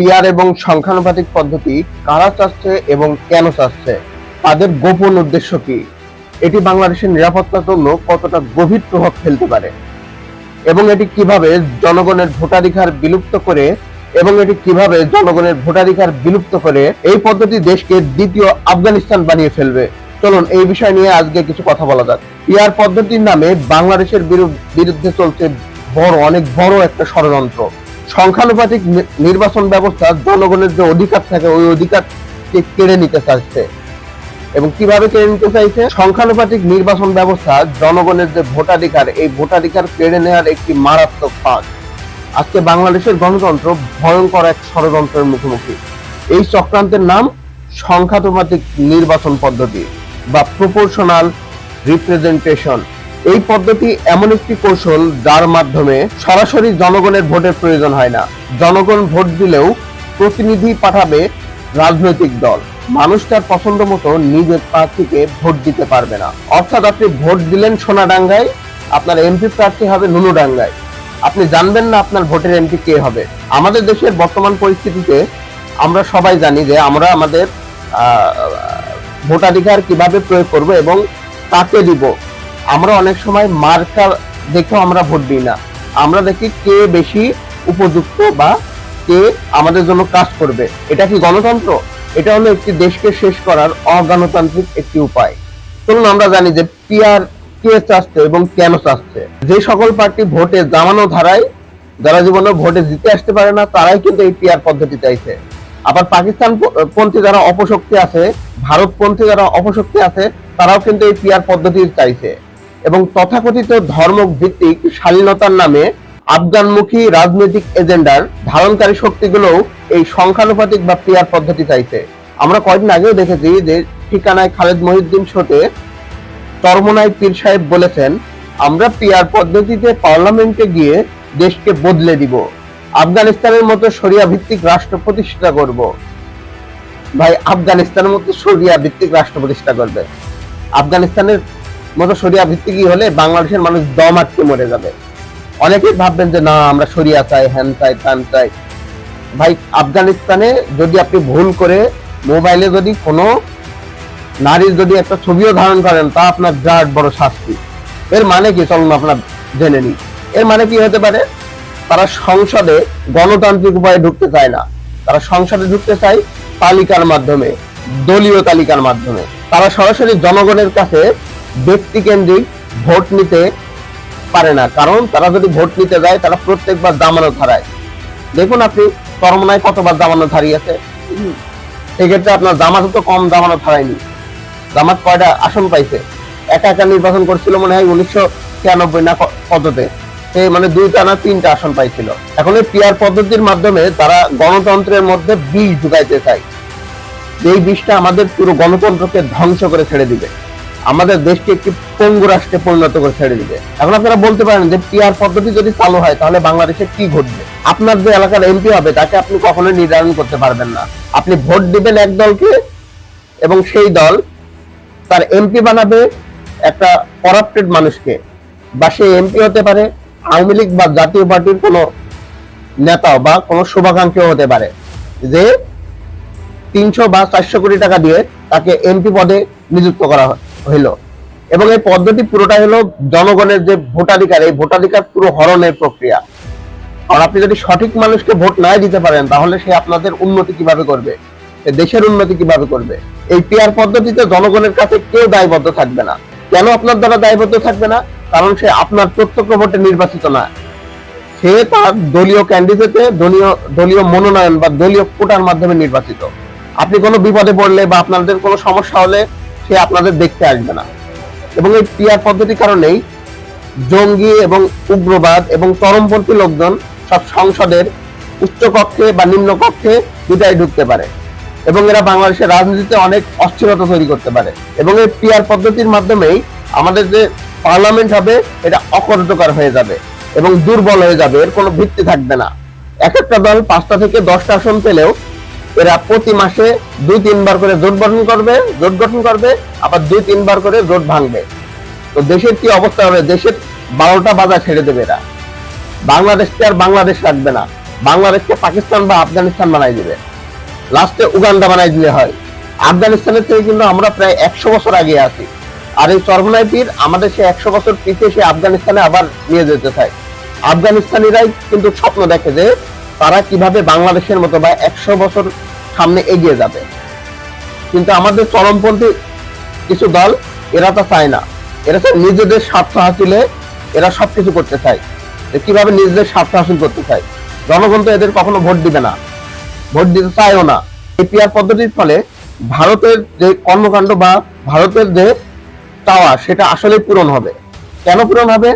Peer এবং সংখ্যানুপাতিক পদ্ধতি কারা চাচ্ছে এবং কেন চাচ্ছে? তাদের গোপন উদ্দেশ্য কি? এটি বাংলাদেশের নিরাপত্তার জন্য কতটা গভীর প্রভাব ফেলতে পারে? এবং এটি কীভাবে জনগণের ভোটাধিকার বিলুপ্ত করে এবং এটি কীভাবে জনগণের ভোটাধিকার বিলুপ্ত করে এই পদ্ধতি দেশকে দ্বিতীয় আফগানিস্তান বানিয়ে ফেলবে? চলুন এই বিষয় নিয়ে আজকে কিছু কথা বলা যাক। পিয়ার পদ্ধতির নামে বাংলাদেশের বিরু- বিরুদ্ধে চলছে বড়, অনেক বড় একটা ষড়যন্ত্র। সংখ্যানুপাতিক নির্বাচন ব্যবস্থা জনগণের যে অধিকার থাকে, ওই অধিকারকে কেড়ে নিতে চাইছে। এবং কীভাবে কেড়ে নিতে চাইছে? সংখ্যানুপাতিক নির্বাচন ব্যবস্থা জনগণের যে ভোটাধিকার, এই ভোটাধিকার কেড়ে নেওয়ার একটি মারাত্মক ফাঁদ। আজকে বাংলাদেশের গণতন্ত্র ভয়ঙ্কর এক ষড়যন্ত্রের মুখোমুখি। এই চক্রান্তের নাম সংখ্যানুপাতিক নির্বাচন পদ্ধতি বা প্রপোর্শনাল রিপ্রেজেন্টেশন। এই পদ্ধতি এমন একটি কৌশল যার মাধ্যমে সরাসরি জনগণের ভোটের প্রয়োজন হয় না। জনগণ ভোট দিলেও প্রতিনিধি পাঠাবে রাজনৈতিক দল। মানুষ তার পছন্দ মতো নিজের প্রার্থীকে ভোট দিতে পারবে না। অর্থাৎ আপনি ভোট দিলেন সোনাডাঙ্গায়, আপনার এমপি প্রার্থী হবে নুনুডাঙ্গায়। আপনি জানবেন না আপনার ভোটের এমপি কে হবে। আমাদের দেশের বর্তমান পরিস্থিতিতে আমরা সবাই জানি যে আমরা আমাদের ভোটাধিকার কীভাবে প্রয়োগ করব এবং কাকে দিব। আমরা অনেক সময় মার্কা দেখেও আমরা ভোট দিই না। আমরা দেখি কে বেশি উপযুক্ত বা কে আমাদের জন্য কাজ করবে। এটা কি গণতন্ত্র? এটা হলো একটি দেশকে শেষ করার অগণতান্ত্রিক একটি উপায়। চলুন আমরা জানি যে পিআর কে চাচ্ছে এবং কেন চাচ্ছে। যে সকল পার্টি ভোটে জামানো ধারায়, যারা জীবনে ভোটে জিতে আসতে পারে না, তারাই কিন্তু এই পিআর পদ্ধতি চাইছে। আবার পাকিস্তান পন্থী যারা অপশক্তি আছে, ভারতপন্থী যারা অপশক্তি আছে, তারাও কিন্তু এই পিআর পদ্ধতি চাইছে। এবং তথাকথিত ধর্ম ভিত্তিক শালীনতার নামে আফগানমুখী রাজনৈতিক এজেন্ডার ধারণকারী শক্তিগুলোও এই সংখ্যানুপাতিক বা পিআর পদ্ধতি চাইছে। আমরা কয়েকদিন আগেও দেখেছি যে ঠিকানায় খালেদ মহিউদ্দিন শোতে চরমনাই পীর সাহেব বলেছেন, আমরা পিআর পদ্ধতিতে পার্লামেন্টে গিয়ে দেশকে বদলে দিব। আফগানিস্তানের মতো শরিয়া ভিত্তিক রাষ্ট্র প্রতিষ্ঠা করব। ভাই, আফগানিস্তানের মতো শরিয়া ভিত্তিক রাষ্ট্র প্রতিষ্ঠা করবে। আফগানিস্তানের মতো শরিয়া ভিত্তিক হলে বাংলাদেশের মানুষ দম আটকে মরে যাবে। অনেকেই ভাববেন যে, না, আমরা শরিয়া চাই, হ্যান চাই, ত্যান চাই। ভাই, আফগানিস্তানে যদি আপনি ভুল করে মোবাইলে যদি কোনো নারীর যদি একটা ছবিও ধারণ করেন, তা আপনার বিরাট বড় শাস্তি। এর মানে কি? চলুন আপনার জেনে নিই। এর মানে কি হতে পারে? তারা সংসদে গণতান্ত্রিক উপায়ে ঢুকতে চায় না। তারা সংসদে ঢুকতে চায় তালিকার মাধ্যমে, দলীয় তালিকার মাধ্যমে। তারা সরাসরি জনগণের কাছে ব্যক্তিকেন্দ্রিক ভোট নিতে পারে না। কারণ তারা যদি ভোট নিতে যায়, তারা প্রত্যেকবার জামানত হারায়। দেখুন আপনি চরমনায় কতবার জামানত হারিয়েছে। সেক্ষেত্রে আপনার জামাত তো কম জামানত হারায়নি। জামাত কয়টা আসন পাইছে? একা একা নির্বাচন করছিল মনে হয় উনিশশো ছিয়ানব্বই না কততে সে মানে দুইটা না তিনটা আসন পাইছিল। এখন এই পিয়ার পদ্ধতির মাধ্যমে তারা গণতন্ত্রের মধ্যে বিষ ঢুকাইতে চায়। এই বিষটা আমাদের পুরো গণতন্ত্রকে ধ্বংস করে ছেড়ে দিবে। আমাদের দেশকে একটি পঙ্গু রাষ্ট্রে পরিণত করে ছেড়ে দিবে। এখন আপনারা বলতে পারেন যে পিআর পদ্ধতি যদি চালু হয়, তাহলে বাংলাদেশে কি ঘটবে? আপনার যে এলাকার এমপি হবে, তাকে আপনি কখনোই নির্ধারণ করতে পারবেন না। আপনি ভোট দিবেন এক দলকে, এবং সেই দল তার এমপি বানাবে একটা করাপ্টেড মানুষকে। বা সে এমপি হতে পারে আওয়ামী লীগ বা জাতীয় পার্টির কোনো নেতা বা কোনো শুভাকাঙ্ক্ষী হতে পারে, যে তিনশো বা চারশো কোটি টাকা দিয়ে তাকে এমপি পদে নিযুক্ত করা হ- হইল। এবং এই পদ্ধতি পুরোটাই হলো জনগণের যে ভোটাধিকার, এই ভোটাধিকার পুরো হরণের প্রক্রিয়া। আর আপনি যদি সঠিক মানুষকে ভোট নাই দিতে পারেন, তাহলে সে আপনাদের উন্নতি কীভাবে করবে? দেশের উন্নতি কীভাবে করবে? এই পিয়ার পদ্ধতিতে জনগণের কাছে কেউ দায়বদ্ধ থাকবে না। কেন আপনার দ্বারা দায়বদ্ধ থাকবে না? কারণ সে আপনার প্রত্যক্ষ ভোটে নির্বাচিত না। সে তার দলীয় ক্যান্ডিডেটে দলীয় দলীয় মনোনয়ন বা দলীয় কোটার মাধ্যমে নির্বাচিত। আপনি কোনো বিপদে পড়লে বা আপনাদের কোনো সমস্যা হলে সে আপনাদের দেখতে আসবে না। এবং এই পিয়ার পদ্ধতির কারণেই জঙ্গি এবং উগ্রবাদ এবং চরমপন্থী লোকজন সব সংসদের উচ্চ কক্ষে বা নিম্ন কক্ষে দুটাই ঢুকতে পারে এবং এরা বাংলাদেশের রাজনীতিতে অনেক অস্থিরতা তৈরি করতে পারে। এবং এই পিয়ার পদ্ধতির মাধ্যমেই আমাদের যে পার্লামেন্ট হবে, এটা অকার্যকর হয়ে যাবে এবং দুর্বল হয়ে যাবে, এর কোনো ভিত্তি থাকবে না। এক একটা দল পাঁচটা থেকে দশটা আসন পেলেও এরা প্রতি মাসে দুই, তিনবার করে জোট গঠন করবে, জোট গঠন করবে, আবার দুই, তিনবার করে জোট ভাঙবে। তো দেশের কি অবস্থা হবে? দেশের বারোটা বাজার ছেড়ে দেবে এরা। বাংলাদেশকে আর বাংলাদেশ রাখবে না। বাংলাদেশকে পাকিস্তান বা আফগানিস্তান বানাই দিবে। লাস্টে উগান্ডা বানাই দিলে হয়। আফগানিস্তানের থেকে কিন্তু আমরা প্রায় একশো বছর আগে আছি। আর এই চরমনাই পীর আমাদের সে একশো বছর পিছিয়ে সে আফগানিস্তানে আবার নিয়ে যেতে চায়। আফগানিস্তানিরাই কিন্তু স্বপ্ন দেখে যে তারা কীভাবে বাংলাদেশের মতো বা একশো বছর সামনে এগিয়ে যাবে। কিন্তু আমাদের চরমপন্থী কিছু দল, এরা তা চায় না। এরা চায় নিজেদের স্বার্থ হাসিলে এরা সবকিছু করতে চায়। কীভাবে নিজেদের স্বার্থ হাসিল করতে চায়। জনগণ তো এদের কখনো ভোট দিবে না। ভোট দিতে চায়ও না। এই পিয়ার পদ্ধতির ফলে ভারতের যে কর্মকাণ্ড বা ভারতের যে চাওয়া, সেটা আসলে পূরণ হবে। কেন পূরণ হবে?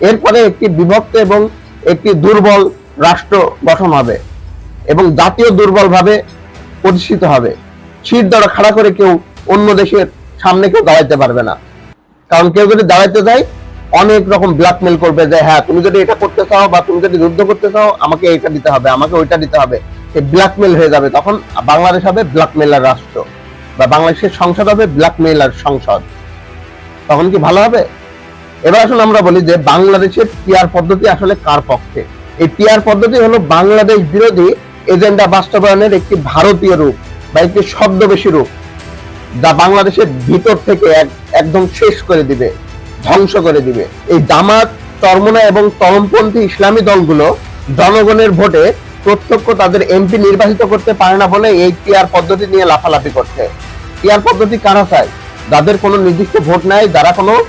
এরপরে একটি বিভক্ত এবং একটি দুর্বল রাষ্ট্র গঠন হবে এবং জাতীয় দুর্বলভাবে প্রতিষ্ঠিত হবে। শীত দড়া খাড়া করে কেউ অন্য দেশের সামনে কেউ দাঁড়াইতে পারবে না। কারণ কেউ যদি দাঁড়াইতে যায়, অনেক রকম ব্ল্যাকমেল করবে যে হ্যাঁ তুমি যদি এটা করতে চাও বা তুমি যদি যুদ্ধ করতে চাও, আমাকে এটা দিতে হবে, আমাকে ওইটা দিতে হবে। সে ব্ল্যাকমেল হয়ে যাবে। তখন বাংলাদেশ হবে ব্ল্যাকমেলার রাষ্ট্র বা বাংলাদেশের সংসদ হবে ব্ল্যাকমেলার সংসদ। তখন কি ভালো হবে? এবার আসলে আমরা বলি যে, বাংলাদেশের পিয়ার পদ্ধতি আসলে কার পক্ষে? এই পিয়ার পদ্ধতি হলো বাংলাদেশ বিরোধী এজেন্ডা বাস্তবায়নের একটি ভারতীয় রূপ বা একটি ছদ্মবেশী রূপ যা বাংলাদেশের ভিতর থেকে এক- একদম শেষ করে দিবে, ধ্বংস করে দিবে। এই জামাত চরমনা এবং চরমপন্থী ইসলামী দলগুলো জনগণের ভোটে প্রত্যক্ষ তাদের এমপি নির্বাচিত করতে পারে না বলে এই পিয়ার পদ্ধতি নিয়ে লাফালাফি করছে। পিয়ার পদ্ধতি কারা চায়? যাদের কোনো নির্দিষ্ট ভোট নাই, যারা কোনো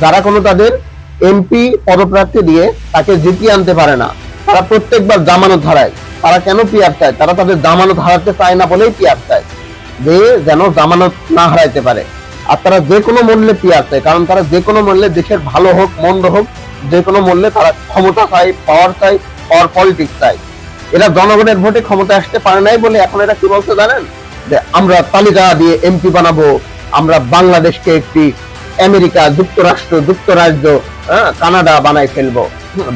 যারা কোনো তাদের এমপি পদপ্রার্থী দিয়ে তাকে জিতিয়ে আনতে পারে না। তারা প্রত্যেকবার জামানত হারায়। তারা কেন পিয়ার চায়? তারা তাদের জামানত হারাতে চায় না বলেই পিয়ার চায়। যে যেন জামানত না হারাইতে পারে। আর তারা যে কোনো মূল্যে পিয়ার চায়। কারণ তারা যে কোনো মূল্যে দেশের ভালো হোক, মন্দ হোক, যে কোনো মূল্যে তারা ক্ষমতা চায় পাওয়ার চায় পাওয়ার পলিটিক্স চায়। এরা জনগণের ভোটে ক্ষমতা আসতে পারে নাই বলে এখন এরা কি বলতে জানেন? যে আমরা তালিকা দিয়ে এমপি বানাবো। আমরা বাংলাদেশকে একটি আমেরিকা, যুক্তরাষ্ট্র, যুক্তরাজ্য কানাডা বানাই ফেলব,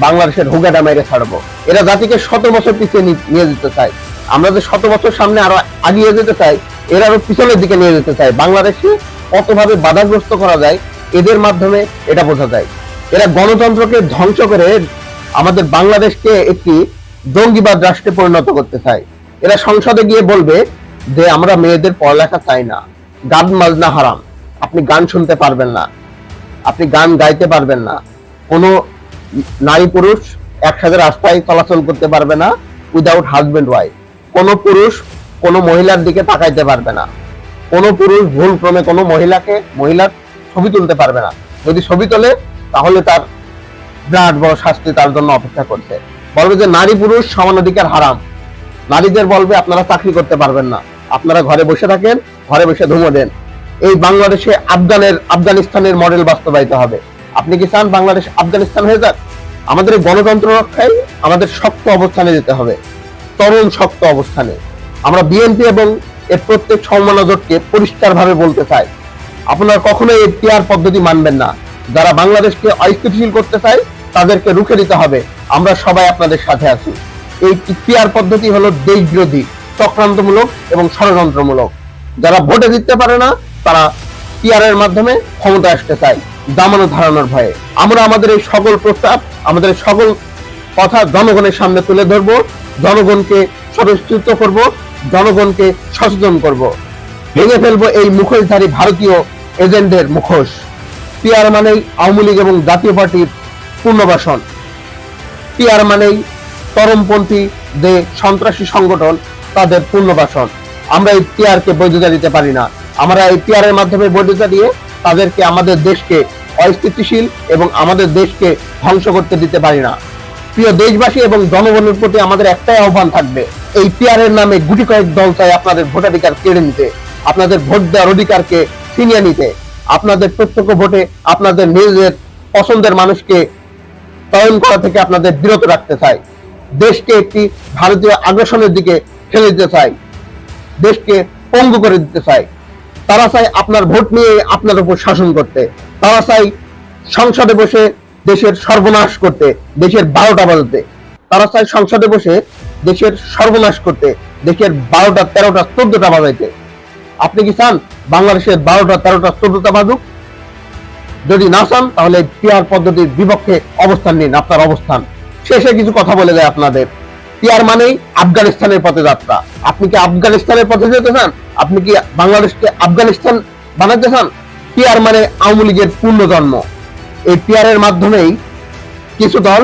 বাংলাদেশের হুগাডা মেরে ছাড়বো। এরা জাতিকে শত বছর পিছিয়ে নিয়ে যেতে চায়। আমরা যে শত বছর সামনে আরও আগিয়ে যেতে চাই, এরা আরও পিছনের দিকে নিয়ে যেতে চায়। বাংলাদেশে কতভাবে বাধাগ্রস্ত করা যায়, এদের মাধ্যমে এটা বোঝা যায়। এরা গণতন্ত্রকে ধ্বংস করে আমাদের বাংলাদেশকে একটি জঙ্গিবাদ রাষ্ট্রে পরিণত করতে চায়। এরা সংসদে গিয়ে বলবে যে, আমরা মেয়েদের পড়ালেখা চাই না। গান মাজনা হারাম। আপনি গান শুনতে পারবেন না। আপনি গান গাইতে পারবেন না। কোনো নারী পুরুষ একসাথে রাস্তায় চলাচল করতে পারবে না উইদাউট হাজবেন্ড ওয়াইফ কোনো পুরুষ কোনো মহিলার দিকে তাকাইতে পারবে না। কোনো পুরুষ ভুল ক্রমে কোনো মহিলাকে, মহিলার ছবি তুলতে পারবে না। যদি ছবি তোলে, তাহলে তার বিরাট বড় শাস্তি তার জন্য অপেক্ষা করছে। বলবে যে নারী পুরুষ সমান অধিকার হারাম। নারীদের বলবে, আপনারা চাকরি করতে পারবেন না। আপনারা ঘরে বসে থাকেন, ঘরে বসে ধুমো দেন। এই বাংলাদেশে আফগানের, আফগানিস্তানের মডেল বাস্তবায়িত হবে। আপনি কি চান বাংলাদেশ আফগানিস্তান হয়ে যাক? আমাদের গণতন্ত্র রক্ষায় আমাদের শক্ত অবস্থানে যেতে হবে। তরুণ শক্ত অবস্থানে। আমরা বিএনপি এবং এর প্রত্যেক সম্মানজোটকে পরিষ্কারভাবে বলতে চাই, আপনারা কখনোই এই পিয়ার পদ্ধতি মানবেন না। যারা বাংলাদেশকে অস্থিতিশীল করতে চায়, তাদেরকে রুখে দিতে হবে। আমরা সবাই আপনাদের সাথে আছি। এই পিয়ার পদ্ধতি হলো দেশ বিরোধী চক্রান্তমূলক এবং ষড়যন্ত্রমূলক। যারা ভোটে জিততে পারে না তারা পিয়ারের মাধ্যমে ক্ষমতা আসতে চায় জামানত ধারণার ভয়ে। আমরা আমাদের এই সকল প্রস্তাব, আমাদের সকল কথা জনগণের সামনে তুলে ধরব, জনগণকে সদস্যিত করব, জনগণকে সচেতন করব। ভেঙে ফেলব এই মুখোশধারী ভারতীয় এজেন্টদের মুখোশ। পিয়ার মানেই আওয়ামী লীগ এবং জাতীয় পার্টির পুনর্বাসন। পিয়ার মানেই চরমপন্থী যে সন্ত্রাসী সংগঠন, তাদের পুনর্বাসন। আমরা এই পিয়ারকে বৈধতা দিতে পারি না। আমরা এই পিয়ারের মাধ্যমে বৈধতা দিয়ে তাদেরকে আমাদের দেশকে অস্থিতিশীল এবং আমাদের দেশকে ধ্বংস করতে দিতে পারি না। প্রিয় দেশবাসী এবং জনগণের প্রতি আমাদের একটাই আহ্বান থাকবে, এই পিয়ারের নামে গুটি কয়েক দল চাই আপনাদের ভোটাধিকার কেড়ে নিতে, আপনাদের ভোট দেওয়ার অধিকারকে ছিনিয়ে নিতে। আপনাদের প্রত্যক্ষ ভোটে আপনাদের নিজেদের পছন্দের মানুষকে চয়ন করা থেকে আপনাদের বিরত রাখতে চাই। দেশকে একটি ভারতীয় আগ্রাসনের দিকে ঠেলে দিতে চাই। দেশকে পঙ্গু করে দিতে চাই। তারা চাই আপনার ভোট নিয়ে আপনার উপর শাসন করতে। তারা চাই সংসদে বসে দেশের সর্বনাশ করতে, দেশের বারোটা বাজাতে। তারা চাই সংসদে বসে দেশের সর্বনাশ করতে, দেশের বারোটা, তেরোটা, চোদ্দটা বাজাইতে। আপনি কি চান বাংলাদেশের বারোটা, তেরোটা, চোদ্দটা বাজুক? যদি না চান, তাহলে পিয়ার পদ্ধতির বিপক্ষে অবস্থান নিন, আপনার অবস্থান। শেষে কিছু কথা বলে যায় আপনাদের। পিয়ার মানেই আফগানিস্তানের পথে যাত্রা। আপনি কি আফগানিস্তানের পথে যেতে চান? আপনি কি বাংলাদেশকে আফগানিস্তান বানাতে চান? পিয়ার মানে আওয়ামী লীগের পূর্ণজন্ম। এই পিয়ারের মাধ্যমেই কিছু দল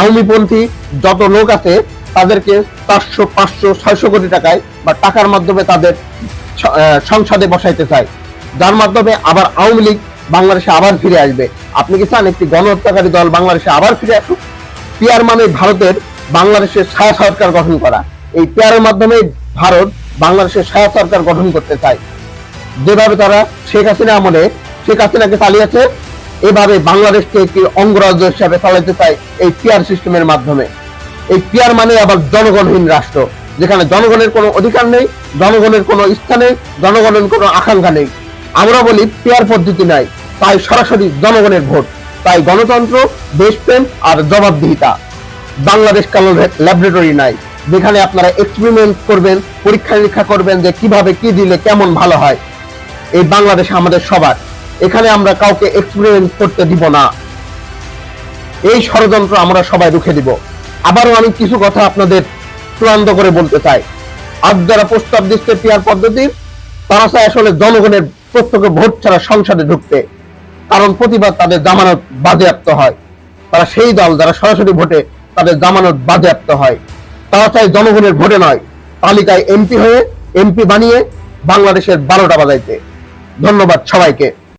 আওয়ামীপন্থী যত লোক আছে, তাদেরকে চারশো, পাঁচশো, ছয়শো কোটি টাকায় বা টাকার মাধ্যমে তাদের সংসদে বসাইতে চায়। যার মাধ্যমে আবার আওয়ামী লীগ বাংলাদেশে আবার ফিরে আসবে। আপনি কি চান একটি গণহত্যাকারী দল বাংলাদেশে আবার ফিরে আসুক? পিয়ার মানে ভারতের বাংলাদেশের ছায়া সরকার গঠন করা। এই পিয়ারের মাধ্যমে ভারত বাংলাদেশের ছায়া সরকার গঠন করতে চায়। যেভাবে তারা শেখ হাসিনা আমলে, শেখ হাসিনাকে চালিয়েছে, এভাবে বাংলাদেশকে একটি অঙ্গরাজ্য হিসাবে চালাতে চায় এই পিয়ার সিস্টেমের মাধ্যমে। এই পিয়ার মানে আবার জনগণহীন রাষ্ট্র, যেখানে জনগণের কোনো অধিকার নেই, জনগণের কোনো স্থান জনগণের কোনো আকাঙ্ক্ষা নেই। আমরা বলি পিয়ার পদ্ধতি নাই, তাই সরাসরি জনগণের ভোট, তাই গণতন্ত্র, দেশপ্রেম আর জবাবদিহিতা। বাংলাদেশ কালো ল্যাবরেটরি নাই। যেখানে আপনারা এক্সপেরিমেন্ট করবেন, পরীক্ষা নিরীক্ষা করবেন যে কীভাবে কি দিলে কেমন ভালো হয়। এই বাংলাদেশ আমাদের সবার। এখানে আমরা কাউকে এক্সপেরিমেন্ট করতে দিব না। এই ষড়যন্ত্র আমরা সবাই রুখে দিব। আবারও আমি কিছু কথা আপনাদের চূড়ান্ত করে বলতে চাই। আজ যারা প্রস্তাব দিচ্ছে পিয়ার পদ্ধতির তারা চায় আসলে জনগণের প্রত্যেকে ভোট ছাড়া সংসদে ঢুকতে। কারণ প্রতিবার তাদের জামানত বাজেয়াপ্ত হয়। তারা সেই দল যারা সরাসরি ভোটে তাদের জামানত বাজেয়াপ্ত হয়। তারা চায় জনগণের ভোটে নয়। তালিকায় এমপি হয়ে এমপি বানিয়ে বাংলাদেশের বারোটা বাজাইতে। ধন্যবাদ সবাইকে।